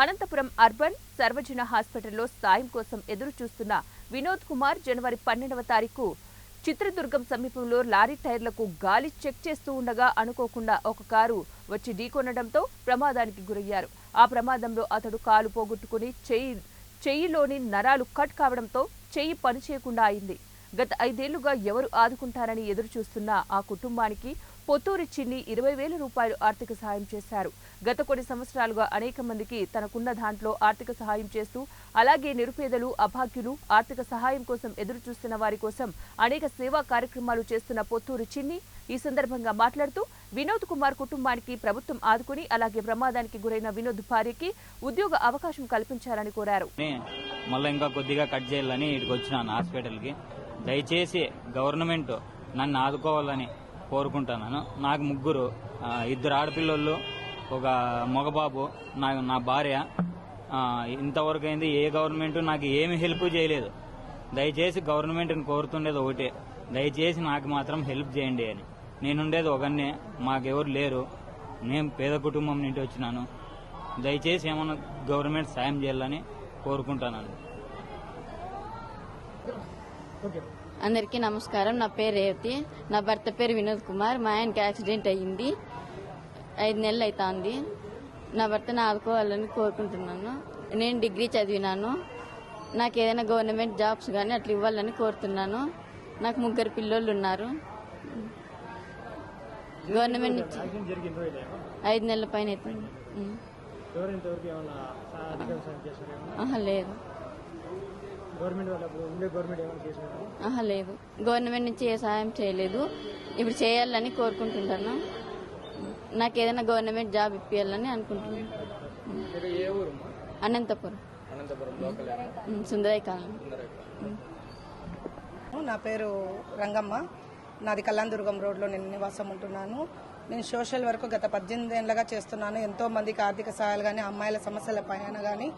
Anantapuram urban సర్వజన హాస్పిటల్లో సాయం కోసం ఎదురు చూస్తున్న వినోద్ కుమార్ జనవరి పన్నెండవ తారీఖు చిత్రదుర్గం సమీపంలో లారీ టైర్లకు గాలి చెక్ చేస్తూ ఉండగా అనుకోకుండా ఒక కారు వచ్చి ఢీకొనడంతో ప్రమాదానికి గురయ్యారు. ఆ ప్రమాదంలో అతడు కాలు పోగొట్టుకుని చెయ్యి చెయ్యిలోని నరాలు కట్ కావడంతో చెయ్యి పనిచేయకుండా అయింది. గత ఐదేళ్ళుగా ఎవరు ఆదుకుంటారని ఎదురు చూస్తున్న ఆ కుటుంబానికి పొత్తూరి చిన్ని ఇరవై వేల రూపాయలు ఆర్థిక సహాయం చేశారు. గత కొన్ని సంవత్సరాలుగా అనేక మందికి తనకున్న దాంట్లో ఆర్థిక సహాయం చేస్తూ అలాగే నిరుపేదలు అభాగ్యులు ఆర్థిక సహాయం కోసం ఎదురు చూస్తున్న వారి కోసం అనేక సేవా కార్యక్రమాలు చేస్తున్న పొత్తూరి చిన్ని ఈ సందర్భంగా మాట్లాడుతూ వినోద్ కుమార్ కుటుంబానికి ప్రభుత్వం ఆదుకుని అలాగే ప్రమాదానికి గురైన వినోద్ భార్యకి ఉద్యోగ అవకాశం కల్పించాలని కోరారు. మళ్ళీ ఇంకా కొద్దిగా కట్ చేయాలని ఇక్కడికి వచ్చినాను హాస్పిటల్కి. దయచేసి గవర్నమెంట్ నన్ను ఆదుకోవాలని కోరుకుంటున్నాను నాకు ముగ్గురు ఇద్దరు ఆడపిల్లలు ఒక మగబాబు నా నా భార్య. ఇంతవరకు అయింది ఏ గవర్నమెంట్ నాకు ఏమి హెల్ప్ చేయలేదు. దయచేసి గవర్నమెంట్ని కోరుతుండేది ఒకటే. దయచేసి నాకు మాత్రం హెల్ప్ చేయండి అని. నేనుండేది ఒకనే మాకెవరు లేరు. నేను పేద కుటుంబం నుండి వచ్చినాను. దయచేసి ఏమన్నా గవర్నమెంట్ సాయం చేయాలని కోరుకుంటున్నాను అందరికీ నమస్కారం. నా పేరు రేవతి. నా భర్త పేరు వినోద్ కుమార్. మా ఆయనకి యాక్సిడెంట్ అయ్యింది. ఐదు నెలలు అవుతుంది నా భర్తను ఆదుకోవాలని కోరుకుంటున్నాను. నేను డిగ్రీ చదివినాను. నాకు ఏదైనా గవర్నమెంట్ జాబ్స్ కానీ అట్లా ఇవ్వాలని కోరుతున్నాను. నాకు ముగ్గురు పిల్లోళ్ళు ఉన్నారు. గవర్నమెంట్ నుంచి? ఐదు నెలల పైన అవుతుంది లేదు. లేదు. గవర్నమెంట్ నుంచి ఏ సహాయం చేయలేదు. ఇప్పుడు చేయాలని కోరుకుంటున్నాను. నాకు ఏదైనా గవర్నమెంట్ జాబ్ ఇప్పించాలని అనుకుంటున్నాను. Anantapuram. Anantapuram local um, Sundarayya colony. నా పేరు రంగమ్మ. నాది కళ్యాణదుర్గం రోడ్లో నేను నివాసం ఉంటున్నాను. నేను సోషల్ వర్క్ గత పద్దెనిమిది ఏళ్ళగా చేస్తున్నాను. ఎంతో మందికి ఆర్థిక సహాయాలు కానీ అమ్మాయిల సమస్యల పైన కానీ